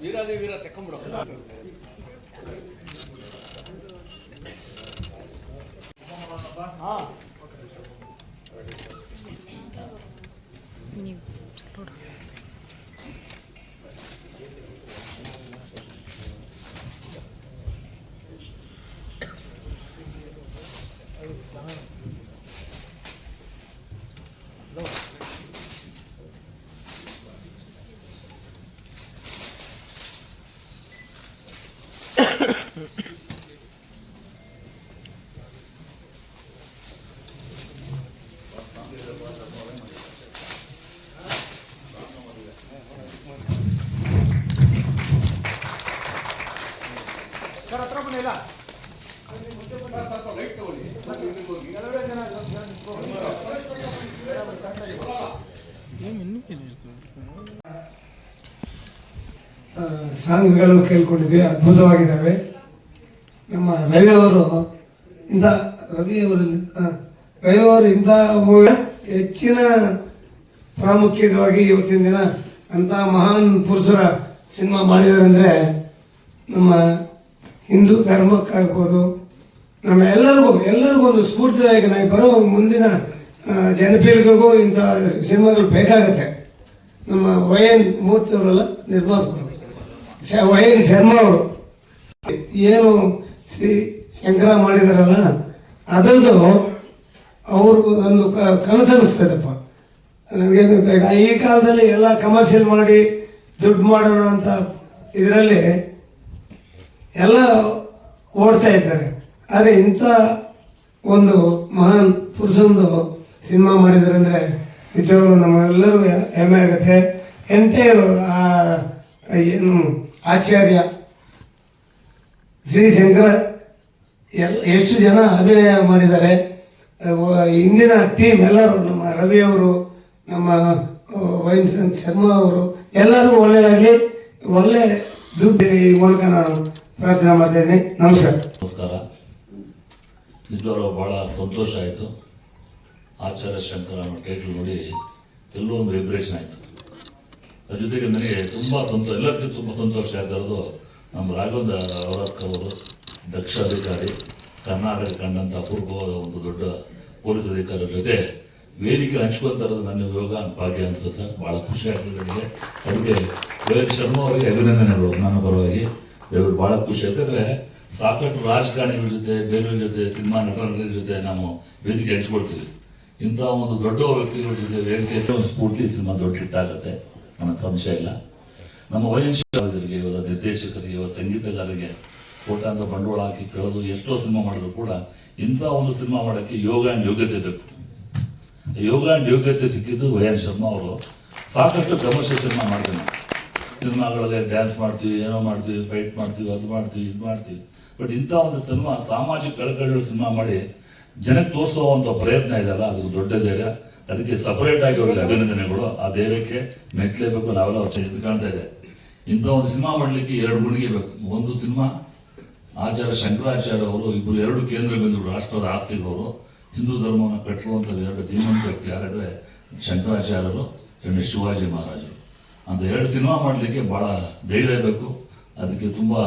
ವೀರಾದಿ ವೀರ ತೆಕ್ಕೊಂಬಿಡು sir ಸ್ವಲ್ಪ light ತಗೊಳ್ಳಿ. ಕೆಲವೇ ಜನ ಸಾಂಗ್ಗಳು ಕೇಳ್ಕೊಂಡಿದ್ವಿ ಅದ್ಭುತವಾಗಿದ್ದಾವೆ. ನಮ್ಮ ರವಿ ಅವರು ಇಂಥ ರವಿ ಅವರಲ್ಲಿ ರವಿ ಅವರು ಇಂಥ ಹೆಚ್ಚಿನ ಪ್ರಾಮುಖ್ಯವಾಗಿ ಇವತ್ತಿನ ದಿನ ಅಂತ ಮಹಾನ್ ಪುರುಷರ ಸಿನಿಮಾ ಮಾಡಿದ್ದಾರೆ ಅಂದರೆ ನಮ್ಮ ಹಿಂದೂ ಧರ್ಮಕ್ಕಾಗ್ಬೋದು ನಮ್ಮ ಎಲ್ಲರಿಗೂ ಎಲ್ಲರಿಗೂ ಒಂದು ಸ್ಫೂರ್ತಿದಾಯಕನಾಗಿ ಬರೋ ಮುಂದಿನ ಜನಪೀಳಿಗೆಗೂ ಇಂಥ ಸಿನಿಮಾಗಳು ಬೇಕಾಗುತ್ತೆ. ನಮ್ಮ ವೈ ಎನ್ ಮೂರ್ತಿ ಅವರಲ್ಲ, ನಿರ್ಮಾಪಕರು. ವಯನ್ ಶರ್ಮಾ ಅವರು. ಏನು ಶ್ರೀ ಶಂಕರ ಮಾಡಿದಾರಲ್ಲ, ಅದರದ್ದು ಅವರು ಒಂದು ಕನಸನಿಸ್ತದಪ್ಪ ನನಗೆ ಈ ಕಾಲದಲ್ಲಿ ಎಲ್ಲ ಕಮರ್ಷಿಯಲ್ ಮಾಡಿ, ದುಡ್ಡು ಮಾಡೋಣ ಅಂತ ಇದರಲ್ಲಿ ಎಲ್ಲ ಓಡ್ತಾ ಇದ್ದಾರೆ. ಆದರೆ ಇಂಥ ಒಂದು ಮಹಾನ್ ಪುರುಷಂದು ಸಿನಿಮಾ ಮಾಡಿದ್ದಾರೆ ಅಂದರೆ ನಿಜವಾಗ್ಲೂ ನಮ್ಮೆಲ್ಲರೂ ಹೆಮ್ಮೆ ಆಗುತ್ತೆ. ಆ ಏನು, ಆಚಾರ್ಯ ಶ್ರೀ ಶಂಕರ ಎಲ್, ಹೆಚ್ಚು ಜನ ಅಭಿನಯ ಮಾಡಿದ್ದಾರೆ. ಇಂದಿನ ಟೀಮ್ ಎಲ್ಲರೂ ನಮ್ಮ ರವಿ ಅವರು, ನಮ್ಮ ವೈನ್ ಶರ್ಮಾ ಅವರು ಎಲ್ಲರೂ ಒಳ್ಳೆಯದಾಗಲಿ ಒಳ್ಳೆ ದುಡ್ಡು ಈ ಮೂಲಕ ನಾನು ಪ್ರಾರ್ಥನೆ ಮಾಡ್ತಾ ಇದ್ದೀನಿ. ನಮಸ್ಕಾರ. ನಮಸ್ಕಾರ. ನಿಜವಾಗ್ಲೂ ಬಹಳ ಸಂತೋಷ ಆಯಿತು. ಆಚಾರ್ಯ ಶಂಕರ ಅನ್ನೋ ಟೈಟಲ್ ನೋಡಿ ಎಲ್ಲೋ ಒಂದು ವೈಬ್ರೇಷನ್ ಆಯಿತು. ಅದ್ರ ಜೊತೆಗೆ ನನಗೆ ತುಂಬ ಸಂತೋಷ ಎಲ್ಲದಕ್ಕೂ ತುಂಬ ಸಂತೋಷ ಆಗಿರೋದು ನಮ್ಮ ರಾಘವೇಂದ್ರ ಅವರ ಅವರು ದಕ್ಷ ಅಧಿಕಾರಿ ಕರ್ನಾಟಕ ಕಂಡಂಥ ಅಪೂರ್ವವಾದ ಒಂದು ದೊಡ್ಡ ಪೊಲೀಸ್ ಅಧಿಕಾರಿ ಜೊತೆ ವೇದಿಕೆ ಇರೋದು ನನ್ನ ಯೋಗ ಭಾಗ್ಯ ಅನ್ಸುತ್ತೆ. ಭಾಳ ಖುಷಿ ಆಗ್ತದೆ ನನಗೆ. ಅದಕ್ಕೆ ರೋಹಿತ್ ಶರ್ಮಾ ಅವರಿಗೆ ಅಭಿನಂದನೆಗಳು. ನನ್ನ ಪರವಾಗಿ ಭಾಳ ಖುಷಿ ಯಾಕಂದ್ರೆ ಸಾಕಷ್ಟು ರಾಜಕಾರಣಿಗಳ ಜೊತೆ, ಬೇರೆಯವ್ರ ಜೊತೆ, ಸಿನಿಮಾ ನಟರ ಜೊತೆ ನಾವು ವೇದಿಕೆ ಹಂಚ್ಕೊಳ್ತೀವಿ. ಇಂಥ ಒಂದು ದೊಡ್ಡ ವ್ಯಕ್ತಿಗಳ ಜೊತೆ ವೇದಿಕೆ ಸ್ಫೂರ್ತಿ ಸಿನಿಮಾ ದೊಡ್ಡ ಹಿಟ್ ನನಗೆ ಅಂಶ ಇಲ್ಲ. ನಮ್ಮ ವಯಸ್ಸರಿಗೆ ಇವರ ನಿರ್ದೇಶಕರಿಗೆ ಇವರ ಸಂಗೀತಗಾರರಿಗೆ ಕೋಟಾಂತ ಬಂಡವಾಳ ಹಾಕಿ ಕೇಳೋದು ಎಷ್ಟೋ ಸಿನಿಮಾ ಮಾಡಿದ್ರು ಕೂಡ ಇಂಥ ಒಂದು ಸಿನಿಮಾ ಮಾಡೋಕ್ಕೆ ಯೋಗ ಯೋಗ್ಯತೆ ಬೇಕು. ಯೋಗ ಯೋಗ್ಯತೆ ಸಿಕ್ಕಿದ್ದು ವಯನ್ ಶರ್ಮಾ ಅವರು. ಸಾಕಷ್ಟು ಕಮರ್ಷಿಯಲ್ ಸಿನಿಮಾ ಮಾಡ್ತೀನಿ ಸಿನಿಮಾಗಳಲ್ಲಿ ಡ್ಯಾನ್ಸ್ ಮಾಡ್ತೀವಿ, ಏನೋ ಮಾಡ್ತೀವಿ ಫೈಟ್ ಮಾಡ್ತೀವಿ, ಅದು ಮಾಡ್ತೀವಿ, ಇದು ಮಾಡ್ತೀವಿ. ಬಟ್ ಇಂಥ ಒಂದು ಸಿನಿಮಾ, ಸಾಮಾಜಿಕ ಕಳಕಳಿಗಳ ಸಿನಿಮಾ ಮಾಡಿ ಜನಕ್ಕೆ ತೋರಿಸುವಂತ ಪ್ರಯತ್ನ ಇದೆಯಲ್ಲ, ಅದು ದೊಡ್ಡ ಧೈರ್ಯ. ಅದಕ್ಕೆ ಸಪರೇಟ್ ಆಗಿ ಅವರಿಗೆ ಅಭಿನಂದನೆಗಳು. ಆ ಧೈರ್ಯಕ್ಕೆ ಮೆಚ್ಚಲೇಬೇಕು ನಾವೆಲ್ಲ ಇದು ಕಾಣ್ತಾ ಇದೆ. ಇಂಥ ಒಂದು ಸಿನಿಮಾ ಮಾಡಲಿಕ್ಕೆ ಎರಡು ಗುಣಿಗೆ ಬೇಕು. ಒಂದು ಸಿನಿಮಾ, ಆಚಾರ್ಯ ಶಂಕರಾಚಾರ್ಯ ಅವರು ಇಬ್ಬರು ಎರಡು ಕೇಂದ್ರ ಬಿಂದುಗಳು ರಾಷ್ಟ್ರದ ಆಸ್ತಿಗಳವರು. ಹಿಂದೂ ಧರ್ಮವನ್ನು ಕಟ್ಟಿರುವಂಥ ಎರಡು ಧೀಮಂತ ವ್ಯಕ್ತಿ ಯಾರಾದ್ರೆ ಶಂಕರಾಚಾರ್ಯರು ಎರಡು ಶಿವಾಜಿ ಮಹಾರಾಜರು. ಅಂತ ಎರಡು ಸಿನಿಮಾ ಮಾಡಲಿಕ್ಕೆ ಬಹಳ ಧೈರ್ಯ ಬೇಕು. ಅದಕ್ಕೆ ತುಂಬಾ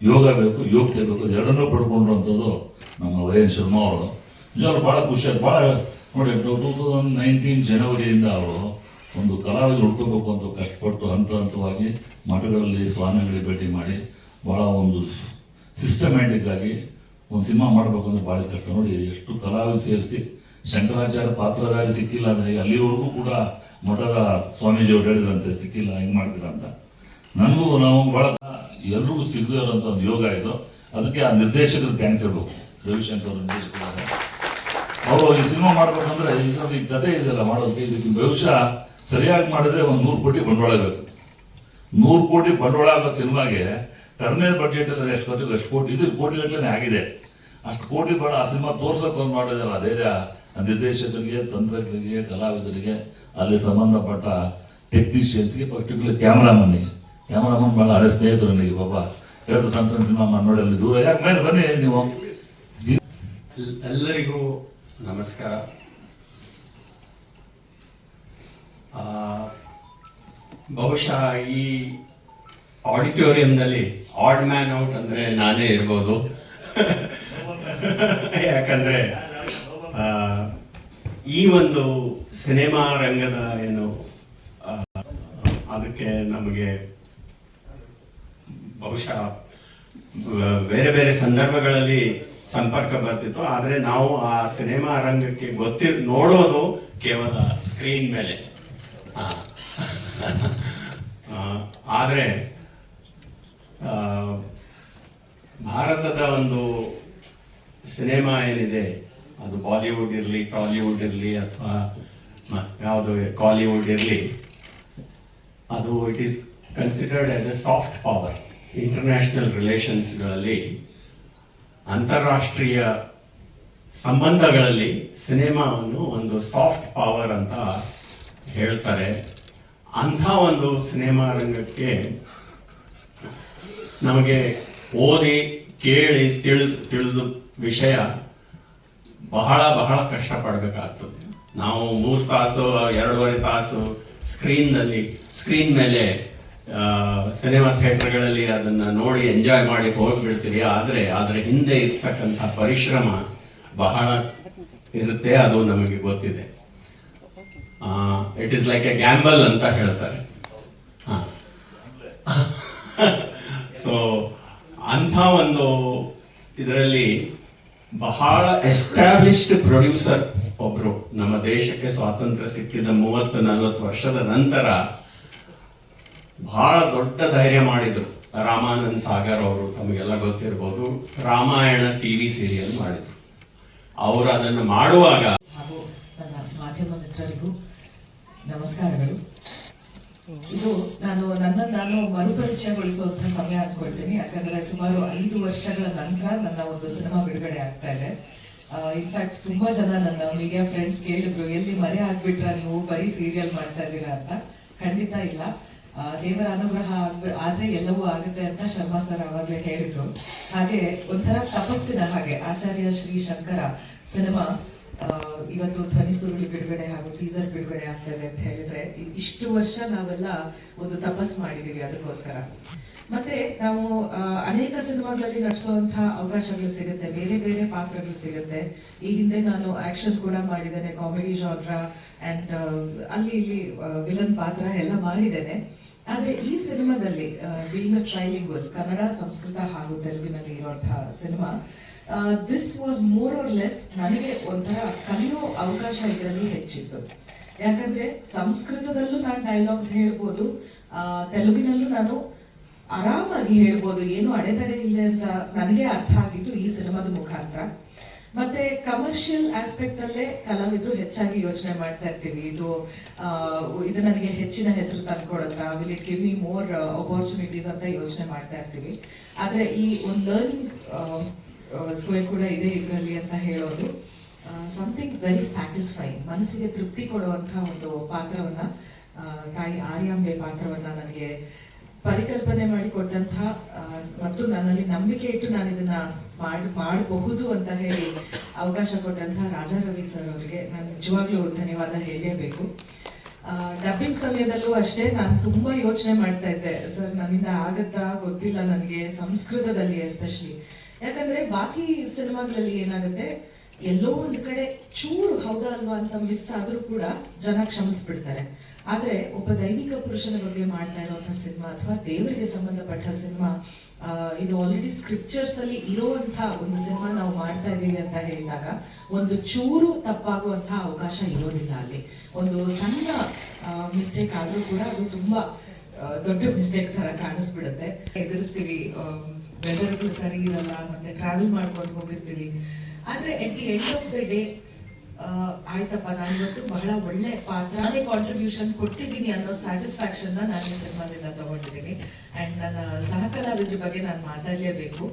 ಯೋಗ ಬೇಕು, ಯೋಗ್ಯತೆ ಬೇಕು ಎರಡನ್ನೂ ಪಡ್ಕೊಂಡಿರುವಂಥದ್ದು ನಮ್ಮ ವೈ ಎನ್ ಶರ್ಮಾ ಅವರು. ನಿಜವಾಗ್ಲೂ ಬಹಳ ಖುಷಿ ಬಹಳ ನೋಡಿ ಟೂ ತೌಸಂಡ್ ನೈನ್ಟೀನ್ ಜನವರಿಯಿಂದ ಅವರು ಒಂದು ಕಲಾವಿದ ಹುಡ್ಕೋಬೇಕು ಅಂತ ಕಷ್ಟಪಟ್ಟು ಹಂತ ಹಂತವಾಗಿ ಮಠಗಳಲ್ಲಿ ಸ್ವಾಮಿಗಳಿಗೆ ಭೇಟಿ ಮಾಡಿ ಬಹಳ ಒಂದು ಸಿಸ್ಟಮ್ಯಾಟಿಕ್ ಆಗಿ ಒಂದು ಸಿನಿಮಾ ಮಾಡಬೇಕು ಅಂದ್ರೆ ಭಾಳ ಕಷ್ಟ. ನೋಡಿ, ಎಷ್ಟು ಕಲಾವಿದ ಸೇರಿಸಿ, ಶಂಕರಾಚಾರ್ಯ ಪಾತ್ರಧಾರಿ ಸಿಕ್ಕಿಲ್ಲ ಅಂದ್ರೆ ಅಲ್ಲಿವರೆಗೂ ಕೂಡ ಮಠದ ಸ್ವಾಮೀಜಿ ಅವರು ಹೇಳಿದ್ರಂತೆ, ಸಿಕ್ಕಿಲ್ಲ, ಹೆಂಗೆ ಮಾಡ್ತೀರಾ ಅಂತ. ನನಗೂ ನಾವು ಬಹಳ ಎಲ್ರಿಗೂ ಸಿಗದೇ ಇರೋಂಥ ಒಂದು ಯೋಗ ಇದು. ಅದಕ್ಕೆ ಆ ನಿರ್ದೇಶಕರು ಥ್ಯಾಂಕ್ಸ್ ಹೇಳ್ಬೇಕು. ರವಿಶಂಕರ್ ನಿರ್ದೇಶಕರು. ಅವರು ಈ ಸಿನಿಮಾ ಮಾಡ್ಬೇಕಂದ್ರೆ ಇದರಲ್ಲಿ ಈ ಕತೆ ಇದೆಲ್ಲ ಮಾಡೋದಕ್ಕೆ ಇದಕ್ಕೆ ಬಹುಶಃ ಸರಿಯಾಗಿ ಮಾಡಿದ್ರೆ ಒಂದು ನೂರು ಕೋಟಿ ಬಂಡವಾಳ ಬೇಕು. ನೂರು ಕೋಟಿ ಬಂಡವಾಳ ಆಗೋ ಸಿನಿಮಾಗೆ ಕಡಿಮೆ ಬಜೆಟ್ ಅಲ್ಲಿ ಎಷ್ಟು ಕೋಟಿ ಎಷ್ಟು ಕೋಟಿ. ಇದು ಕೋಟಿ ಗಟ್ಟಲೆ ಆಗಿದೆ. ಅಷ್ಟು ಕೋಟಿ ಬೇಡ ಆ ಸಿನಿಮಾ ತೋರ್ಸಕ್ ಒಂದು ಮಾಡಿದಾರೆ. ಅದೇ ನಿರ್ದೇಶಕರಿಗೆ, ತಂತ್ರಜ್ಞರಿಗೆ, ಕಲಾವಿದರಿಗೆ ಅಲ್ಲಿ ಸಂಬಂಧಪಟ್ಟ ಟೆಕ್ನಿಷಿಯನ್ಸ್ಗೆ ಪರ್ಟಿಕ್ಯುಲರ್ ಕ್ಯಾಮ್ರಾಮನ್ನಿಗೆ ಕ್ಯಾಮರಾಮನ್ ಭಾಳ ಹಳೆ ಸ್ನೇಹಿತರು ನನಗೆ ಪಾಪ. ಎರಡು ಸಣ್ಣ ಸಿನಿಮಾ ನೋಡಿ ಅಲ್ಲಿ ದೂರ. ಯಾಕೆ ಮೇಲೆ ಬನ್ನಿ ನೀವು. ಎಲ್ಲರಿಗೂ ನಮಸ್ಕಾರ. ಬಹುಶಃ ಈ ಆಡಿಟೋರಿಯಂನಲ್ಲಿ ಆಡ್ ಮ್ಯಾನ್ ಔಟ್ ಅಂದ್ರೆ ನಾನೇ ಇರ್ಬೋದು. ಯಾಕಂದ್ರೆ ಈ ಒಂದು ಸಿನಿಮಾ ರಂಗದ ಏನು ಅದಕ್ಕೆ ನಮಗೆ ಬಹುಶಃ ಬೇರೆ ಬೇರೆ ಸಂದರ್ಭಗಳಲ್ಲಿ ಸಂಪರ್ಕ ಬರ್ತಿತ್ತು. ಆದರೆ ನಾವು ಆ ಸಿನಿಮಾ ರಂಗಕ್ಕೆ ಗೊತ್ತಿ ನೋಡೋದು ಕೇವಲ ಸ್ಕ್ರೀನ್ ಮೇಲೆ. ಆದ್ರೆ ಭಾರತದ ಒಂದು ಸಿನಿಮಾ ಏನಿದೆ, ಅದು ಬಾಲಿವುಡ್ ಇರಲಿ, ಟಾಲಿವುಡ್ ಇರಲಿ ಅಥವಾ ಯಾವುದು ಕಾಲಿವುಡ್ ಇರಲಿ, ಅದು it is considered as a soft power. International ರಿಲೇಷನ್ಸ್ಗಳಲ್ಲಿ ಅಂತಾರಾಷ್ಟ್ರೀಯ ಸಂಬಂಧಗಳಲ್ಲಿ ಸಿನಿಮಾವನ್ನು ಒಂದು ಸಾಫ್ಟ್ ಪವರ್ ಅಂತ ಹೇಳ್ತಾರೆ. ಅಂಥ ಒಂದು ಸಿನಿಮಾ ರಂಗಕ್ಕೆ ನಮಗೆ ಓದಿ, ಕೇಳಿ ತಿಳಿದು ತಿಳಿದು ವಿಷಯ ಬಹಳ ಬಹಳ ಕಷ್ಟಪಡಬೇಕಾಗ್ತದೆ. ನಾವು ಮೂರು ತಾಸು, ಎರಡೂವರೆ ತಾಸು ಸ್ಕ್ರೀನ್ನಲ್ಲಿ ಸ್ಕ್ರೀನ್ ಮೇಲೆ ಸಿನಿಮಾ ಥಿಯೇಟರ್ಗಳಲ್ಲಿ ಅದನ್ನ ನೋಡಿ ಎಂಜಾಯ್ ಮಾಡಿ ಹೋಗ್ಬಿಡ್ತೀರಿ. ಆದರೆ ಅದರ ಹಿಂದೆ ಇರ್ತಕ್ಕಂಥ ಪರಿಶ್ರಮ ಬಹಳ ಇರುತ್ತೆ, ಅದು ನಮಗೆ ಗೊತ್ತಿದೆ. It is like a gamble ಅಂತ ಹೇಳ್ತಾರೆ. ಸೊ ಅಂಥ ಒಂದು ಇದರಲ್ಲಿ ಬಹಳ ಎಸ್ಟಾಬ್ಲಿಷ್ಡ್ ಪ್ರೊಡ್ಯೂಸರ್ ಒಬ್ರು. ನಮ್ಮ ದೇಶಕ್ಕೆ ಸ್ವಾತಂತ್ರ್ಯ ಸಿಕ್ಕಿದ ಮೂವತ್ತು ನಲವತ್ತು ವರ್ಷದ ನಂತರ ಬಹಳ ದೊಡ್ಡ ಧೈರ್ಯ ಮಾಡಿದ್ರು. ರಾಮಾನಂದ್ ಸಾಗರ್ ಅವರು ತಮಗೆಲ್ಲ ಗೊತ್ತಿರ್ಬೋದು. ರಾಮಾಯಣ ಟಿವಿ ಸೀರಿಯಲ್ ಮಾಡಿದ್ರು. ಅವರು ಅದನ್ನು ಮಾಡುವಾಗ ಹಾಗೂ ನನ್ನ ಮಾಧ್ಯಮ ಮಿತ್ರರಿಗೂ ನಮಸ್ಕಾರಗಳು. ಇದು ನಾನು ನನ್ನ ನಾನು ಮರುಪರಿಚಯಗೊಳಿಸುವಂತ ಸಮಯ ಅನ್ಕೊಳ್ತೀನಿ ಯಾಕಂದ್ರೆ ಸುಮಾರು ಐದು ವರ್ಷಗಳ ನಂತರ ನನ್ನ ಒಂದು ಸಿನಿಮಾ ಬಿಡುಗಡೆ ಆಗ್ತಾ ಇದೆ. ಇನ್ಫ್ಯಾಕ್ಟ್ ತುಂಬಾ ಜನ ನನ್ನ ಮೀಡಿಯಾ ಫ್ರೆಂಡ್ಸ್ ಕೇಳಿದ್ರು, ಎಲ್ಲಿ ಮರೆ ಆಗ್ಬಿಟ್ರ ನೀವು, ಬರೀ ಸೀರಿಯಲ್ ಮಾಡ್ತಾ ಇದ್ದೀರಾ ಅಂತ. ಖಂಡಿತ ಇಲ್ಲ. ದೇವರ ಅನುಗ್ರಹ ಆದ್ರೆ ಎಲ್ಲವೂ ಆಗುತ್ತೆ ಅಂತ ಶರ್ಮಾ ಸರ್ ಅವಾಗ್ಲೇ ಹೇಳಿದ್ರು. ಹಾಗೆ ಒಂಥರ ತಪಸ್ಸಿನ ಹಾಗೆ ಆಚಾರ್ಯ ಶ್ರೀ ಶಂಕರ ಸಿನಿಮಾ ಇವತ್ತು ಧ್ವನಿ ಸುರುಳಿ ಬಿಡುಗಡೆ ಹಾಗೂ ಟೀಸರ್ ಬಿಡುಗಡೆ ಆಗ್ತಾ ಇದೆ ಅಂತ ಹೇಳಿದ್ರೆ ಇಷ್ಟು ವರ್ಷ ನಾವೆಲ್ಲ ಒಂದು ತಪಸ್ ಮಾಡಿದೀವಿ ಅದಕ್ಕೋಸ್ಕರ. ಮತ್ತೆ ನಾವು ಅನೇಕ ಸಿನಿಮಾಗಳಲ್ಲಿ ನಟಿಸುವಂತಹ ಅವಕಾಶಗಳು ಸಿಗುತ್ತೆ, ಬೇರೆ ಬೇರೆ ಪಾತ್ರಗಳು ಸಿಗುತ್ತೆ. ಈ ಹಿಂದೆ ನಾನು ಆಕ್ಷನ್ ಕೂಡ ಮಾಡಿದ್ದೇನೆ ಕಾಮಿಡಿ ಜಾನ್ರ ಅಂಡ್ ಅಲ್ಲಿ ಇಲ್ಲಿ ವಿಲನ್ ಪಾತ್ರ ಎಲ್ಲ ಮಾಡಿದ್ದೇನೆ. ಆದ್ರೆ ಈ ಸಿನಿಮಾದಲ್ಲಿ being a trilingual Kannada, Sanskrit ಹಾಗೂ ತೆಲುಗಿನಲ್ಲಿ ಇರುವಂತಹ cinema this was more or less ನನಗೆ ಒಂಥರ ಕಲಿಯೋ ಅವಕಾಶ ಇದರಲ್ಲಿ ಹೆಚ್ಚಿತ್ತು. ಯಾಕಂದ್ರೆ ಸಂಸ್ಕೃತದಲ್ಲೂ ನಾನು ಡೈಲಾಗ್ಸ್ ಹೇಳ್ಬೋದು ತೆಲುಗಿನಲ್ಲೂ ನಾನು ಆರಾಮಾಗಿ ಹೇಳ್ಬೋದು, ಏನು ಅಡೆತಡೆ ಇಲ್ಲ ಅಂತ ನನಗೆ ಅರ್ಥ ಆಗಿದ್ದು ಈ ಸಿನಿಮಾದ ಮುಖಾಂತರ. ಮತ್ತೆ ಕಮರ್ಷಿಯಲ್ ಆಸ್ಪೆಕ್ಟ್ ಅಲ್ಲೇ ಕಲಾವಿದರು ಹೆಚ್ಚಾಗಿ ಯೋಚನೆ ಮಾಡ್ತಾ ಇರ್ತೀವಿ. ಇದು ಇದು ನನಗೆ ಹೆಚ್ಚಿನ ಹೆಸರು ತಂದ್ಕೊಡುತ್ತಾ will it give me more opportunities ಅಂತ ಯೋಚನೆ ಮಾಡ್ತಾ ಇರ್ತೀವಿ. ಆದ್ರೆ ಈ ಒಂದು ಲರ್ನಿಂಗ್ ಸ್ಕೂಲ್ ಕೂಡ ಇದೆ ಇದರಲ್ಲಿ ಅಂತ ಹೇಳೋದು. ಸಮಥಿಂಗ್ ವೆರಿ ಸ್ಯಾಟಿಸ್ಫೈಯಿಂಗ್ ಮನಸ್ಸಿಗೆ ತೃಪ್ತಿ ಕೊಡುವಂತಹ ಒಂದು ಪಾತ್ರವನ್ನ ತಾಯಿ ಆರ್ಯಾಂಬೆ ಪಾತ್ರವನ್ನ ನನಗೆ ಪರಿಕಲ್ಪನೆ ಮಾಡಿಕೊಟ್ಟಂತಹ ಮತ್ತು ನನ್ನಲ್ಲಿ ನಂಬಿಕೆ ಇಟ್ಟು ನಾನು ಇದನ್ನ ಮಾಡಿ, ಮಾಡಬಹುದು ಅಂತ ಹೇಳಿ ಅವಕಾಶ ಕೊಟ್ಟಂತಹ ರಾಜಾ ರವಿ ಸರ್ ಅವರಿಗೆ ನಾನು ನಿಜವಾಗ್ಲೂ ಧನ್ಯವಾದ ಹೇಳಲೇಬೇಕು. ಡಬ್ಬಿಂಗ್ ಸಮಯದಲ್ಲೂ ಅಷ್ಟೇ ನಾನು ತುಂಬಾ ಯೋಚನೆ ಮಾಡ್ತಾ ಇದ್ದೆ. ಸರ್ ನನ್ನಿಂದ ಆಗತ್ತಾ ಗೊತ್ತಿಲ್ಲ ನನಗೆ ಸಂಸ್ಕೃತದಲ್ಲಿ ಎಸ್ಪೆಷಲಿ ಯಾಕಂದ್ರೆ ಬಾಕಿ ಸಿನಿಮಾಗಳಲ್ಲಿ ಏನಾಗುತ್ತೆ ಎಲ್ಲೋ ಒಂದು ಕಡೆ ಚೂರು ಹೌದಾ ಅಲ್ವಾ ಅಂತ ಮಿಸ್ ಆದ್ರೂ ಕೂಡ ಜನ ಕ್ಷಮಿಸ್ಬಿಡ್ತಾರೆ. ಆದ್ರೆ ಒಬ್ಬ ದೈವಿಕ ಪುರುಷನ ಬಗ್ಗೆ ಮಾಡ್ತಾ ಇರುವಂತಹ ಸಿನಿಮಾ ಅಥವಾ ದೇವರಿಗೆ ಸಂಬಂಧಪಟ್ಟ ಸಿನಿಮಾ ಇದು ಆಲ್ರೆಡಿ ಸ್ಕ್ರಿಪ್ಚರ್ಸ್ ಅಲ್ಲಿ ಇರುವಂತಹ ಒಂದು ಸಿನಿಮಾ ನಾವು ಮಾಡ್ತಾ ಇದ್ದೀವಿ ಅಂತ ಹೇಳಿದಾಗ ಒಂದು ಚೂರು ತಪ್ಪಾಗುವಂತಹ ಅವಕಾಶ ಇರೋದಿಲ್ಲ ಅಲ್ಲಿ. ಒಂದು ಸಣ್ಣ ಮಿಸ್ಟೇಕ್ ಆದ್ರೂ ಕೂಡ ಅದು ತುಂಬಾ ದೊಡ್ಡ ಮಿಸ್ಟೇಕ್ ತರ ಕಾಣಿಸ್ಬಿಡುತ್ತೆ. ಎದುರಿಸ್ತೀವಿ ವೆದರ್ಗಳು ಸರಿ ಇರಲ್ಲ, ಮತ್ತೆ ಟ್ರಾವೆಲ್ ಮಾಡ್ಕೊಂಡು ಹೋಗಿರ್ತೀವಿ. ಆದ್ರೆ at the end of the day ಆಯ್ತಪ್ಪ ನಾನು ಇವತ್ತು ಬಹಳ ಒಳ್ಳೆ ಪಾತ್ರನೇ ಕಾಂಟ್ರಿಬ್ಯೂಷನ್ ಕೊಟ್ಟಿದ್ದೀನಿ ಅನ್ನೋ ಸ್ಯಾಟಿಸ್ಫ್ಯಾಕ್ಷನ್ ನಾನು ಈ ಸಿನಿಮಾದಿಂದ ತಗೊಂಡಿದ್ದೀನಿ. ಅಂಡ್ ನನ್ನ ಸಹಕಲಾವಿದ್ರ ಬಗ್ಗೆ ನಾನು ಮಾತಾಡಲೇಬೇಕು.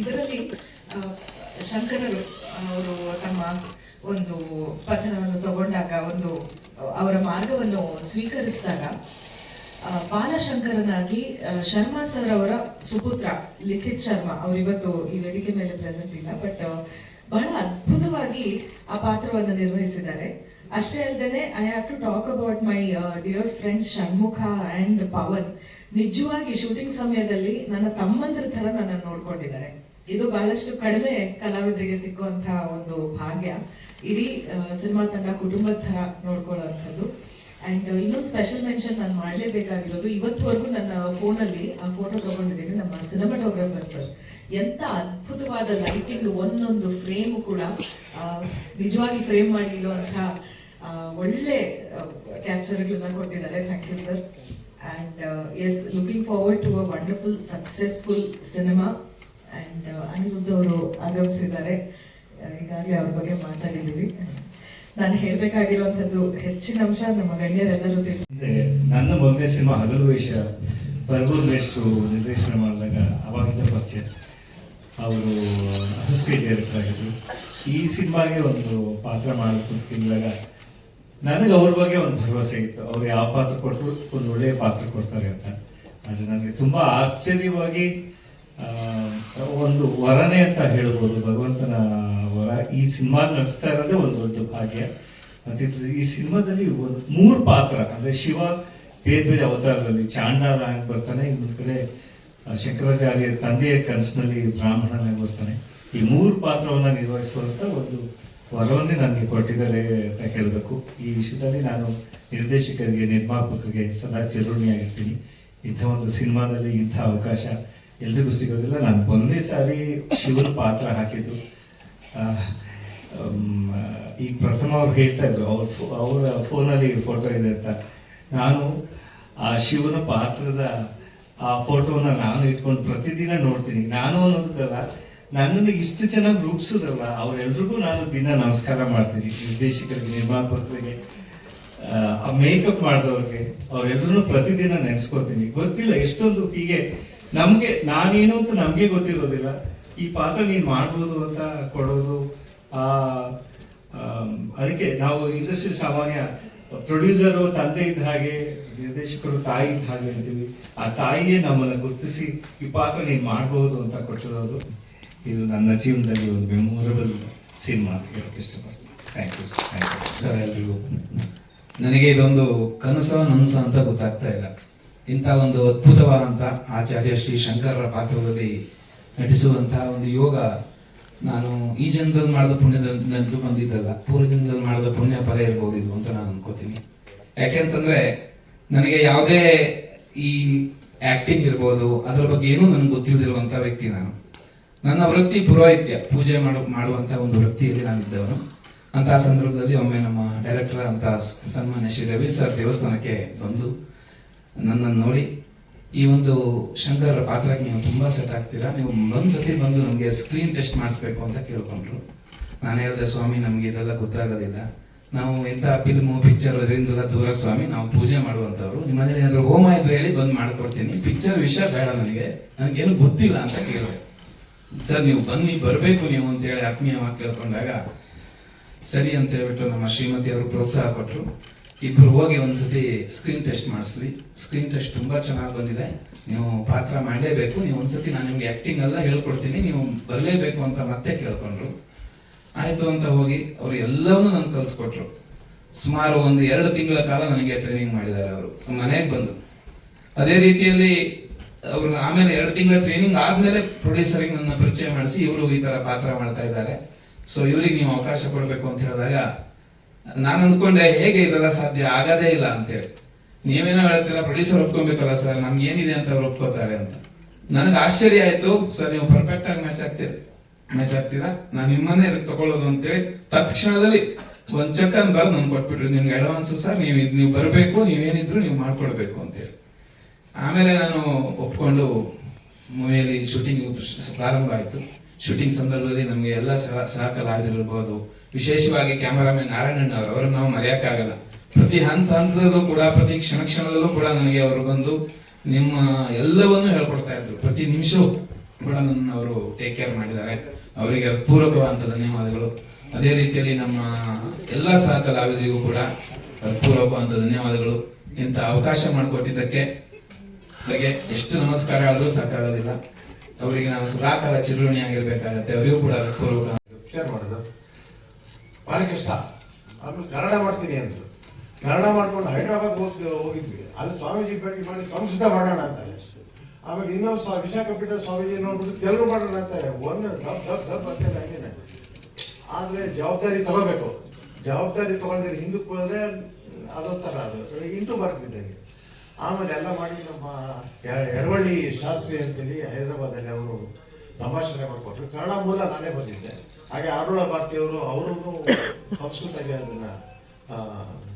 ಇದರಲ್ಲಿ ಶಂಕರರು, ಅವರು ತಮ್ಮ ಒಂದು ಪತನವನ್ನು ತಗೊಂಡಾಗ ಒಂದು, ಅವರ ಮಾರ್ಗವನ್ನು ಸ್ವೀಕರಿಸಿದಾಗ ಬಾಲಶಂಕರನಾಗಿ ಶರ್ಮಾ ಸರ್ ಅವರ ಸುಪುತ್ರ, ಲಿಖಿತ್ ಶರ್ಮಾ, ಅವರಿವತ್ತು ಈ ವೇದಿಕೆ ಮೇಲೆ ಪ್ರೆಸೆಂಟ್ ಇಲ್ಲ ಬಟ್ ಬಹಳ ಅದ್ಭುತವಾಗಿ ಆ ಪಾತ್ರವನ್ನು ನಿರ್ವಹಿಸಿದ್ದಾರೆ. ಅಷ್ಟೇ ಅಲ್ಲದೆ I have to talk about my dear friends Shanmukha and Pavan ನಿಜವಾಗಿ ಶೂಟಿಂಗ್ ಸಮಯದಲ್ಲಿ ನನ್ನ ತಮ್ಮಂದ್ರ ತರ ನನ್ನ ನೋಡ್ಕೊಂಡಿದ್ದಾರೆ. ಇದು ಬಹಳಷ್ಟು ಕಡಿಮೆ ಕಲಾವಿದರಿಗೆ ಸಿಕ್ಕುವಂತಹ ಒಂದು ಭಾಗ್ಯ. ಇಡೀ ಸಿನಿಮಾ ತಂಡ ಕುಟುಂಬದ ತರ ನೋಡ್ಕೊಳ್ಳುವಂಥದ್ದು. ಅಂಡ್ ಇನ್ನೊಂದು ಸ್ಪೆಷಲ್ ಮೆನ್ಷನ್ ನಾನು ಮಾಡಲೇಬೇಕಾಗಿರೋದು, ಇವತ್ತುವರೆಗೂ ನನ್ನ ಫೋನಲ್ಲಿ, ಆ ಫೋಟೋ ತಗೊಂಡಿದ್ದೀನಿ ನಮ್ಮ ಸಿನಿಮಾಟೋಗ್ರಫರ್ ಸರ್ ಎಂಥ ಅದ್ಭುತವಾದ ಲೈಟಿಂಗ್ ಒಂದೊಂದು ಫ್ರೇಮ್ ಕೂಡ ನಿಜವಾಗಿ ಫ್ರೇಮ್ ಮಾಡಿರುವಂತಹ ಒಳ್ಳೆ ಕ್ಯಾಪ್ಚರ್ಗಳನ್ನ ಕೊಟ್ಟಿದ್ದಾರೆ. Thank you sir and as looking forward to a wonderful successful cinema and Aniruddha ಅವರು ಆಗಮಿಸಿದ್ದಾರೆ. ಈಗಾಗಲೇ ಅವ್ರ ಬಗ್ಗೆ ಮಾತಾಡಿದ್ದೀವಿ. ನಾನು ಹೇಳಬೇಕಾಗಿರುವಂಥದ್ದು ಹೆಚ್ಚಿನ ಅಂಶ ನಮ್ಮ ಗಣ್ಯರೆಲ್ಲರೂ ತಿಳಿಸಿ. ಹಿಂದೆ ನನ್ನ ಮೊದಲನೇ ಸಿನಿಮಾ ಹಗಲು ವೇಷ ಬರ್ಬೂರ್ ನಿರ್ದೇಶನ ಮಾಡಿದಾಗ ಅವಾಗಿಂದ ಪರಿಚಯ. ಅವರು ಅಸೋಸಿಯೇಟ್ ಡೈರೆಕ್ಟರ್ ಆಗಿದ್ರು. ಈ ಸಿನಿಮಾಗೆ ಒಂದು ಪಾತ್ರ ಮಾಡಬೇಕು ನನಗೆ ಅವ್ರ ಬಗ್ಗೆ ಒಂದು ಭರವಸೆ ಇತ್ತು. ಅವ್ರು ಯಾವ ಪಾತ್ರ ಕೊಟ್ಟರು, ಒಂದು ಒಳ್ಳೆಯ ಪಾತ್ರ ಕೊಡ್ತಾರೆ ಅಂತ. ಆದರೆ ನನಗೆ ತುಂಬ ಆಶ್ಚರ್ಯವಾಗಿ ಒಂದು ವರನೇ ಅಂತ ಹೇಳ್ಬೋದು, ಭಗವಂತನ ಈ ಸಿನಿಮಾ ನಡೆಸ್ತಾ ಇರೋದೇ ಒಂದು ದೊಡ್ಡ ಭಾಗ್ಯ. ಮತ್ತೆ ಈ ಸಿನಿಮಾದಲ್ಲಿ ಒಂದು ಮೂರು ಪಾತ್ರ, ಅಂದ್ರೆ ಶಿವ, ಬೇರೆ ಬೇರೆ ಅವತಾರದಲ್ಲಿ ಚಾಂಡಾಲ ಆಗಿ ಬರ್ತಾನೆ ಇನ್ನೊಂದು ಕಡೆ ಶಂಕರಾಚಾರ್ಯ ತಂದೆಯ ಕನಸಿನಲ್ಲಿ ಬ್ರಾಹ್ಮಣನಾಗಿ ಬರ್ತಾನೆ. ಈ ಮೂರು ಪಾತ್ರವನ್ನ ನಿರ್ವಹಿಸುವಂತ ಒಂದು ವರವನ್ನೇ ನನಗೆ ಕೊಟ್ಟಿದ್ದಾರೆ ಅಂತ ಹೇಳಬೇಕು. ಈ ವಿಷಯದಲ್ಲಿ ನಾನು ನಿರ್ದೇಶಕರಿಗೆ, ನಿರ್ಮಾಪಕರಿಗೆ ಸದಾ ಚಿರುಣಿಯಾಗಿರ್ತೀನಿ ಇಂಥ ಒಂದು ಸಿನಿಮಾದಲ್ಲಿ ಇಂಥ ಅವಕಾಶ ಎಲ್ರಿಗೂ ಸಿಗೋದಿಲ್ಲ. ನಾನು ಒಂದೇ ಸಾರಿ ಶಿವನ ಪಾತ್ರ ಹಾಕಿದ್ದು. ಈಗ ಪ್ರಥಮ ಅವ್ರು ಹೇಳ್ತಾ ಇದ್ರು. ಅವ್ರ ಅವರ ಫೋನಲ್ಲಿ ಫೋಟೋ ಇದೆ ಅಂತ. ನಾನು ಆ ಶಿವನ ಪಾತ್ರದ ಆ ಫೋಟೋನ ನಾನು ಇಟ್ಕೊಂಡು ಪ್ರತಿದಿನ ನೋಡ್ತೀನಿ. ನಾನು ಅನ್ನೋದಕ್ಕಲ್ಲ, ನನ್ನನ್ನು ಇಷ್ಟು ಚೆನ್ನಾಗಿ ರೂಪಿಸಿದ್ರಲ್ಲ, ಅವರೆಲ್ರಿಗೂ ನಾನು ದಿನ ನಮಸ್ಕಾರ ಮಾಡ್ತೀನಿ. ನಿರ್ದೇಶಕರಿಗೆ ನಿರ್ಮಾಪಕರಿಗೆ ಆ ಮೇಕಪ್ ಮಾಡಿದವ್ರಿಗೆ ಅವರೆಲ್ಲರೂ ಪ್ರತಿದಿನ ನೆನೆಸ್ಕೋತೀನಿ. ಗೊತ್ತಿಲ್ಲ, ಎಷ್ಟೊಂದು ಹೀಗೆ ನಮಗೆ, ನಾನೇನು ಅಂತ ನಮಗೆ ಗೊತ್ತಿರೋದಿಲ್ಲ. ಈ ಪಾತ್ರ ನೀನು ಮಾಡ್ಬೋದು ಅಂತ ಕೊಡೋದು ಅದಕ್ಕೆ ನಾವು ಇಂಡಸ್ಟ್ರಿ ಸಾಮಾನ್ಯ ಪ್ರೊಡ್ಯೂಸರು, ತಂದೆ ಇದ್ದ ಹಾಗೆ, ನಿರ್ದೇಶಕರು, ತಾಯಿ ಇದ್ದ ಹಾಗೆ ಅಂತೀವಿ ಆ ತಾಯಿಯೇ ನಮ್ಮನ್ನು ಗುರುತಿಸಿ ಈ ಪಾತ್ರ ನೀನು ಮಾಡ್ಬೋದು ಅಂತ ಕೊಟ್ಟಿರೋದು. ಇದು ನನ್ನ ಜೀವನದಲ್ಲಿ ಒಂದು ಮೆಮೊರಬಲ್ ಸಿನಿಮಾ ಹೇಳಕ್ಕೆ ಇಷ್ಟಪಡ್ತೀನಿ. ಥ್ಯಾಂಕ್ ಯು ಸರ್ ನನಗೆ ಇದೊಂದು ಕನಸ ನನಸ ಅಂತ ಗೊತ್ತಾಗ್ತಾ ಇಲ್ಲ. ಇಂಥ ಒಂದು ಅದ್ಭುತವಾದಂಥ ಆಚಾರ್ಯ ಶ್ರೀ ಶಂಕರರ ಪಾತ್ರದಲ್ಲಿ ನಟಿಸುವಂತಹ ಒಂದು ಯೋಗ ನಾನು ಈ ಜನ್ಮದಲ್ಲಿ ಮಾಡಿದ ಪುಣ್ಯದಂತೂ ಬಂದಿದ್ದಲ್ಲ. ಪೂರ್ವ ಜನ್ಮದಲ್ಲಿ ಮಾಡಿದ ಪುಣ್ಯ ಫಲ ಇರ್ಬೋದು ಇದು ಅಂತ ನಾನು ಅನ್ಕೋತೀನಿ. ಯಾಕೆಂತಂದ್ರೆ ನನಗೆ ಯಾವುದೇ ಈ ಆಕ್ಟಿಂಗ್ ಇರ್ಬೋದು, ಅದ್ರ ಬಗ್ಗೆ ಏನೂ ನನಗೆ ಗೊತ್ತಿಲ್ಲದಿರುವಂತ ವ್ಯಕ್ತಿ ನಾನು. ನನ್ನ ವೃತ್ತಿ ಪುರೋಹಿತ್ಯ, ಪೂಜೆ ಮಾಡು, ಮಾಡುವಂತ ಒಂದು ವೃತ್ತಿಯಲ್ಲಿ ನಾನಿದ್ದವನು. ಅಂತಹ ಸಂದರ್ಭದಲ್ಲಿ ಒಮ್ಮೆ ನಮ್ಮ ಡೈರೆಕ್ಟರ್ ಅಂತ ಸನ್ಮಾನ್ಯ ಶ್ರೀ ರವಿ ಸರ್ ದೇವಸ್ಥಾನಕ್ಕೆ ಬಂದು ನನ್ನನ್ನು ನೋಡಿ ಈ ಒಂದು ಶಂಕರ್ ಪಾತ್ರಕ್ಕೆ ನೀವು ತುಂಬಾ ಸೆಟ್ ಆಗ್ತೀರಾ? ನೀವು ಒಂದು ಸತಿ ಬಂದು ನಮಗೆ ಸ್ಕ್ರೀನ್ ಟೆಸ್ಟ್ ಮಾಡಿಸ್ಬೇಕು ಅಂತ ಕೇಳ್ಕೊಂಡ್ರು. ನಾನು ಹೇಳಿದೆ, ಸ್ವಾಮಿ, ನಮಗೆ ಇದೆಲ್ಲ ಗೊತ್ತಾಗೋದಿಲ್ಲ. ನಾವು ಇಂಥ ಫಿಲ್ಮು ಪಿಕ್ಚರ್ ಇದರಿಂದೆಲ್ಲ ದೂರ ಸ್ವಾಮಿ, ನಾವು ಪೂಜೆ ಮಾಡುವಂಥವ್ರು. ನಿಮ್ಮ ಮನೇಲಿ ಏನಾದರೂ ಹೋಮ ಇದ್ರೆ ಹೇಳಿ ಬಂದು ಮಾಡಿಕೊಡ್ತೀನಿ. ಪಿಕ್ಚರ್ ವಿಷಯ ಬೇಡ ನನಗೆ. ನನಗೇನು ಗೊತ್ತಿಲ್ಲ ಅಂತ ಕೇಳಿದೆ. ಸರ್, ನೀವು ಬನ್ನಿ, ಬರಬೇಕು ನೀವು ಅಂತೇಳಿ ಆತ್ಮೀಯವಾಗಿ ಕೇಳ್ಕೊಂಡಾಗ, ಸರಿ ಅಂತ ಹೇಳ್ಬಿಟ್ಟು ನಮ್ಮ ಶ್ರೀಮತಿ ಅವರು ಪ್ರೋತ್ಸಾಹ ಕೊಟ್ಟರು ಇಬ್ರು ಹೋಗಿ ಒಂದ್ಸತಿ ಸ್ಕ್ರೀನ್ ಟೆಸ್ಟ್ ಮಾಡಿಸ್ಲಿ ಸ್ಕ್ರೀನ್ ಟೆಸ್ಟ್ ತುಂಬಾ ಚೆನ್ನಾಗಿ ಬಂದಿದೆ. ನೀವು ಪಾತ್ರ ಮಾಡಲೇಬೇಕು. ನೀವು ಒಂದ್ಸತಿ ನಾನು ನಿಮ್ಗೆ ಆಕ್ಟಿಂಗ್ ಎಲ್ಲ ಹೇಳ್ಕೊಡ್ತೀನಿ. ನೀವು ಬರಲೇಬೇಕು ಅಂತ ಮತ್ತೆ ಕೇಳ್ಕೊಂಡ್ರು. ಆಯ್ತು ಅಂತ ಹೋಗಿ ಅವ್ರು ಎಲ್ಲವನ್ನೂ ನನ್ಗೆ ಕಲ್ಸ್ಕೊಟ್ರು. ಸುಮಾರು ಒಂದು ಎರಡು ತಿಂಗಳ ಕಾಲ ನನಗೆ ಟ್ರೈನಿಂಗ್ ಮಾಡಿದ್ದಾರೆ ಅವರು. ಮನೆಗೆ ಬಂದು. ಅದೇ ರೀತಿಯಲ್ಲಿ ಅವರು ಆಮೇಲೆ ಎರಡು ತಿಂಗಳ ಟ್ರೈನಿಂಗ್ ಆದ್ಮೇಲೆ ಪ್ರೊಡ್ಯೂಸರಿಗೆ ನನ್ನ ಪರಿಚಯ ಮಾಡಿಸಿ ಇವರು ಈ ತರ ಪಾತ್ರ ಮಾಡ್ತಾ ಇದ್ದಾರೆ. ಸೊ ಇವ್ರಿಗೆ ನೀವು ಅವಕಾಶ ಕೊಡಬೇಕು ಅಂತ ಹೇಳಿದಾಗ ನಾನು ಅಂದ್ಕೊಂಡೆ, ಹೇಗೆ ಇದೆಲ್ಲ ಸಾಧ್ಯ? ಆಗದೇ ಇಲ್ಲ ಅಂತೇಳಿ. ನೀವೇನೋ ಹೇಳ್ತೀರಾ ಪ್ರೊಡ್ಯೂಸರ್ ಒಪ್ಕೊಬೇಕಲ್ಲ ಸರ್ ನಮ್ಗೆ ಏನಿದೆ ಅಂತ ಅವ್ರು ಒಪ್ಕೋತಾರೆ ಅಂತ. ನನಗೆ ಆಶ್ಚರ್ಯ ಆಯ್ತು ಸರ್ ನೀವು ಪರ್ಫೆಕ್ಟ್ ಆಗಿ ಮ್ಯಾಚ್ ಆಗ್ತೀರಿ. ಮ್ಯಾಚ್ ಆಗ್ತೀರಾ? ನಾನು ನಿಮ್ಮನ್ನೇ ತಗೊಳ್ಳೋದು ಅಂತೇಳಿ ತತ್ಕ್ಷಣದಲ್ಲಿ ಒಂದ್ ಚೆಕ್ ಅನ್ನು ಬರ್ ನಮ್ಗೆ ಕೊಟ್ಬಿಟ್ರು. ನಿಮ್ಗೆ ಅಡ್ವಾನ್ಸ್ ಸರ್ ನೀವು ಇದು, ನೀವು ಬರಬೇಕು, ನೀವೇನಿದ್ರು ನೀವು ಮಾಡ್ಕೊಡ್ಬೇಕು ಅಂತೇಳಿ. ಆಮೇಲೆ ನಾನು ಒಪ್ಕೊಂಡು ಮೂವಿಯಲ್ಲಿ ಶೂಟಿಂಗ್ ಪ್ರಾರಂಭ ಆಯಿತು. ಶೂಟಿಂಗ್ ಸಂದರ್ಭದಲ್ಲಿ ನಮಗೆ ಎಲ್ಲ ಸಹ, ಸಹಕಾರ ಕಲಾವಿದರಿರ್ಬೋದು ವಿಶೇಷವಾಗಿ ಕ್ಯಾಮರಾಮನ್ ನಾರಾಯಣ ಅವರು ಅವ್ರನ್ನ ನಾವು ಮರೆಯಕ್ಕಾಗಲ್ಲ. ಪ್ರತಿ ಹಂತ ಹಂತದಲ್ಲೂ ಕೂಡ, ಪ್ರತಿ ಕ್ಷಣ ಕ್ಷಣದಲ್ಲೂ ಕೂಡ ನನಗೆ ಅವರು ಬಂದು ನಿಮ್ಮ ಎಲ್ಲವನ್ನೂ ಹೇಳ್ಕೊಡ್ತಾ ಇದ್ರು. ಪ್ರತಿ ನಿಮಿಷವೂ ಕೂಡ ನನ್ನ ಅವರು ಟೇಕ್ ಕೇರ್ ಮಾಡಿದ್ದಾರೆ. ಅವರಿಗೆ ಪೂರ್ವಕವಾದಂಥ ಧನ್ಯವಾದಗಳು. ಅದೇ ರೀತಿಯಲ್ಲಿ ನಮ್ಮ ಎಲ್ಲ ಸಹ ಕಲಾವಿದರಿಗೂ ಕೂಡ ಪೂರ್ವಕವಾದಂಥ ಧನ್ಯವಾದಗಳು. ಇಂಥ ಅವಕಾಶ ಮಾಡಿಕೊಟ್ಟಿದ್ದಕ್ಕೆ ಅವರಿಗೆ ಎಷ್ಟು ನಮಸ್ಕಾರ ಆದರೂ ಸಾಕಾಗೋದಿಲ್ಲ. ಅವರಿಗೆ ನಾನು ಸದಾಕಾಲ ಚಿರುಣಿ ಆಗಿರ್ಬೇಕಾಗತ್ತೆ ಅವರಿಗೂ ಕೂಡ ಪೂರ್ವಕ ಭಾರಿ ಕಷ್ಟ ಆಮೇಲೆ ಕನ್ನಡ ಮಾಡ್ತೀನಿ ಅಂದರು. ಕನ್ನಡ ಮಾಡ್ಕೊಂಡು ಹೈದ್ರಾಬಾದ್ ಹೋಗಿ ಹೋಗಿದ್ವಿ. ಅಲ್ಲಿ ಸ್ವಾಮೀಜಿ ಭೇಟಿ ಮಾಡಿ ಸಂಸ್ಕೃತ ಮಾಡೋಣ ಅಂತಾರೆ ಆಮೇಲೆ ಇನ್ನೊಂದು ಸ್ವಾ ವಿಶಾಖಪಟ್ಟಣ ಸ್ವಾಮೀಜಿ ನೋಡ್ಬಿಟ್ಟು ತೆಲುಗು ಮಾಡೋಣ ಅಂತಾರೆ ಒಂದು ದಬ್ ದಬ್ ದಬ್ ಅಂತ ಆದರೆ ಜವಾಬ್ದಾರಿ ತಗೋಬೇಕು. ಜವಾಬ್ದಾರಿ ತಗೊಂಡಿದ್ರೆ ಹಿಂದಕ್ಕೆ ಹೋದ್ರೆ ಅದೊತ್ತರ ಅದು. ಇಂಟು ಬರ್ಬಿದ್ದಂಗೆ ಆಮೇಲೆ ಎಲ್ಲ ಮಾಡಿ ನಮ್ಮ ಎಡವಳ್ಳಿ ಶಾಸ್ತ್ರಿ ಅಂತೇಳಿ ಹೈದರಾಬಾದಲ್ಲಿ ಅವರು ಸಂಭಾಷಣೆ ಮಾಡಿಕೊಟ್ರು. ಕನ್ನಡ ಮೂಲ ನಾನೇ ಬಂದಿದ್ದೆ. ಹಾಗೆ ಆರುಳ ಭಾರತಿಯವರು ಅವರು ಸಂಸ್ಕೃತಿಗೆ ಅದನ್ನ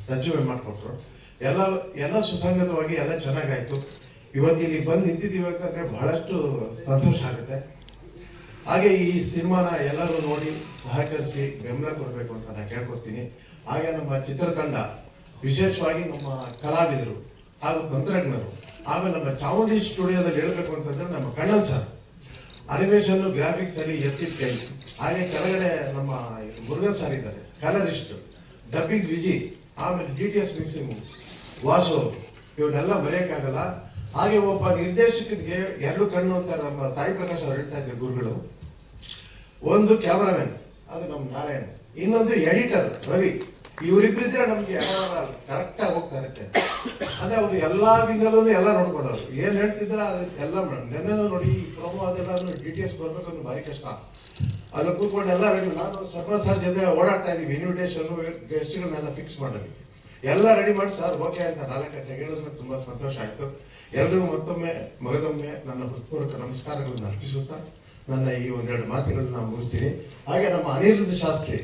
ತರ್ಜುಮೆ ಮಾಡಿಕೊಟ್ರು. ಎಲ್ಲ ಎಲ್ಲ ಸುಸಂಗತವಾಗಿ ಎಲ್ಲ ಚೆನ್ನಾಗಾಯ್ತು. ಇವತ್ತು ಇಲ್ಲಿ ಬಂದು ನಿಂತಿದ್ದೀವಿ ಅಂತಂದ್ರೆ ಬಹಳಷ್ಟು ಸಂತೋಷ ಆಗುತ್ತೆ. ಹಾಗೆ ಈ ಸಿನಿಮಾನ ಎಲ್ಲರೂ ನೋಡಿ ಸಹಕರಿಸಿ ಬೆಂಬಲ ಕೊಡಬೇಕು ಅಂತ ನಾನು ಕೇಳ್ಕೊಡ್ತೀನಿ ಹಾಗೆ ನಮ್ಮ ಚಿತ್ರತಂಡ, ವಿಶೇಷವಾಗಿ ನಮ್ಮ ಕಲಾವಿದರು ಹಾಗೂ ತಂತ್ರಜ್ಞರು, ಆಮೇಲೆ ನಮ್ಮ ಚಾಮುಂಡಿ ಸ್ಟುಡಿಯೋದಲ್ಲಿ ಹೇಳ್ಬೇಕು ಅಂತಂದ್ರೆ ನಮ್ಮ ಕಣ್ಣನ್ ಸರ್. ಅನಿಮೇಷನ್ ಗ್ರಾಫಿಕ್ಸ್ ಅಲ್ಲಿ ಎತ್ತಿದ ಕೈ ಹಾಗೆ ಕೆಳಗಡೆ ನಮ್ಮ ಮುರುಗನ್ ಸರ್ ಇದ್ದಾರೆ ಕಲರಿಸ್ಟ್ ಡಬ್ಬಿಂಗ್ ವಿಜಿ ಆಮೇಲೆ D T S mixing Vasu. ಇವನ್ನೆಲ್ಲ ಮರೆಯಕ್ಕಾಗಲ್ಲ ಹಾಗೆ ಒಬ್ಬ ನಿರ್ದೇಶಕನಿಗೆ ಎರಡು ಕಣ್ಣು ಅಂತ ನಮ್ಮ ತಾಯಿ ಪ್ರಕಾಶ್ ಅವರು ಹೇಳ್ತಾ ಇದ್ರು ಗುರುಗಳು. ಒಂದು ಕ್ಯಾಮರಾಮನ್ ಅದು ನಮ್ಮ ನಾರಾಯಣ. ಇನ್ನೊಂದು ಎಡಿಟರ್ ರವಿ. ಇವರಿಬ್ಬರಿದ್ರೆ ನಮ್ಗೆ ಕರೆಕ್ಟ್ ಆಗಿ ಹೋಗ್ತಾ ಇರುತ್ತೆ. ಅದೇ ಅವ್ರು ಎಲ್ಲಾ ವಿಂಗಲ್ಲೂ ಎಲ್ಲ ನೋಡ್ಕೊಂಡವ್ರು. ಏನ್ ಹೇಳ್ತಿದ್ರ ಅದಕ್ಕೆಲ್ಲ ನೆನ್ನೆ ನೋಡಿ ಈ ಪ್ರಮೋ ಅದೆಲ್ಲ ಡಿ ಟಿ ಎಸ್ ಬರ್ಬೇಕು ಅಂದ್ರೆ ಭಾರಿ ಕಷ್ಟ. ಅಲ್ಲಿ ಕೂತ್ಕೊಂಡು ಎಲ್ಲ ರೆಡಿ ನಾನು ಸರ್ಪಂಚ್ ಸರ್ ಜೊತೆ ಓಡಾಡ್ತಾ ಇದೀವಿ ಇನ್ವಿಟೇಷನ್ ಗೆಸ್ಟ್ಗಳನ್ನೆಲ್ಲ ಫಿಕ್ಸ್ ಮಾಡಿದ್ವಿ. ಎಲ್ಲ ರೆಡಿ ಮಾಡಿ ಸರ್ ಓಕೆ ಅಂತ ನಾಲ್ಕು ಗಂಟೆಗೆ ಹೇಳಿದ್ರೆ ತುಂಬಾ ಸಂತೋಷ ಆಯ್ತು. ಎಲ್ರಿಗೂ ಮತ್ತೊಮ್ಮೆ ಮಗದೊಮ್ಮೆ ನನ್ನ ಹೃತ್ಪೂರ್ವಕ ನಮಸ್ಕಾರಗಳನ್ನು ಅರ್ಪಿಸುತ್ತಾ, ನನ್ನ ಈ ಒಂದೆರಡು ಮಾತುಗಳನ್ನ ಮುಗಿಸ್ತೀನಿ. ಹಾಗೆ ನಮ್ಮ ಅನಿರುದ್ಧ ಶಾಸ್ತ್ರಿ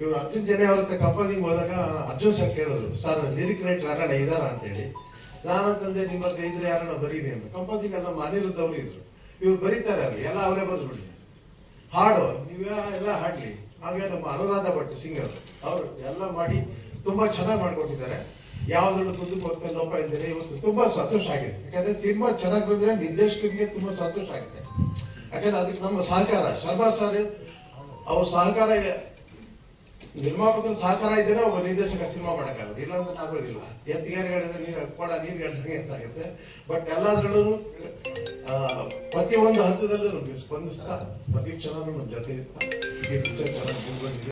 ಇವರು ಅರ್ಜುನ್ ಜನ ಅವ್ರ ಹತ್ರ ಕಂಪನಿಗೆ ಹೋದಾಗ ಅರ್ಜುನ್ ಸರ್ ಕೇಳಿದ್ರು ಸರ್ ಲಿರಿಕ್ ರೈಟರ್ ಆಗಲ್ಲ, ಇದಾರ? ಅಂತೇಳಿ ನಾನಂತಂದೆ ನಿಮ್ಮ ಹತ್ರ ಇದ್ರೆ ಯಾರನ್ನ ಬರೀರಿ? ಅಂತ. ಕಂಪನಿಗೆ ನಮ್ಮ ಅನಿರುದ್ಧ ಅವರು ಇದ್ರು. ಇವ್ರು ಬರೀತಾರೆ ಅವ್ರು, ಎಲ್ಲ ಅವರೇ ಬರೆದ್ಬಿಡ್ಲಿ ಹಾಡು ನೀವು ಎಲ್ಲ ಹಾಡ್ಲಿ. ಹಾಗೆ ನಮ್ಮ ಅನುರಾಧ ಭಟ್ ಸಿಂಗರ್ ಅವರು. ಎಲ್ಲ ಮಾಡಿ ತುಂಬಾ ಚೆನ್ನಾಗಿ ಮಾಡ್ಕೊಟ್ಟಿದ್ದಾರೆ. ಯಾವ್ದ್ರಲ್ಲೂ ಮುಂದಕ್ಕೆ ಹೋಗ್ತಾ ಲೋಪ ಇದ್ದಾರೆ ಇವತ್ತು ತುಂಬಾ ಸಂತೋಷ ಆಗಿದೆ. ಯಾಕಂದ್ರೆ ಸಿನಿಮಾ ಚೆನ್ನಾಗಿ ಬಂದ್ರೆ ನಿರ್ದೇಶಕರಿಗೆ ತುಂಬಾ ಸಂತೋಷ ಆಗಿದೆ ಯಾಕಂದ್ರೆ ಅದಕ್ಕೆ ನಮ್ಮ ಸಹಕಾರ, ಶರ್ಮಾ ಸರ್ ಅವ್ರ ಸಹಕಾರ ನಿರ್ಮಾಪಕರ ಸಹಕಾರ ಇದ್ದೇನೆ ಒಬ್ಬ ನಿರ್ದೇಶಕ ಸಿನಿಮಾ ಮಾಡಕ್ಕಾಗುತ್ತೆ ಇಲ್ಲಾಂದ್ರೆ ಆಗೋದಿಲ್ಲ ಎತ್ತಿಗಾರಿಗಳಿದ್ರೆ ನೀರು ಕೊಡ, ನೀರು ಹೇಳಿದಂಗೆ ಅಂತಾಗುತ್ತೆ ಬಟ್ ಎಲ್ಲಾದ್ರಲ್ಲೂ ಪ್ರತಿ ಒಂದು ಹಂತದಲ್ಲೂ ನಮಗೆ ಸ್ಪಂದಿಸ್ತಾ, ಪ್ರತಿ ಕ್ಷಣನೂ ನಮ್ಮ ಜೊತೆ ಇರ್ತಾರೆ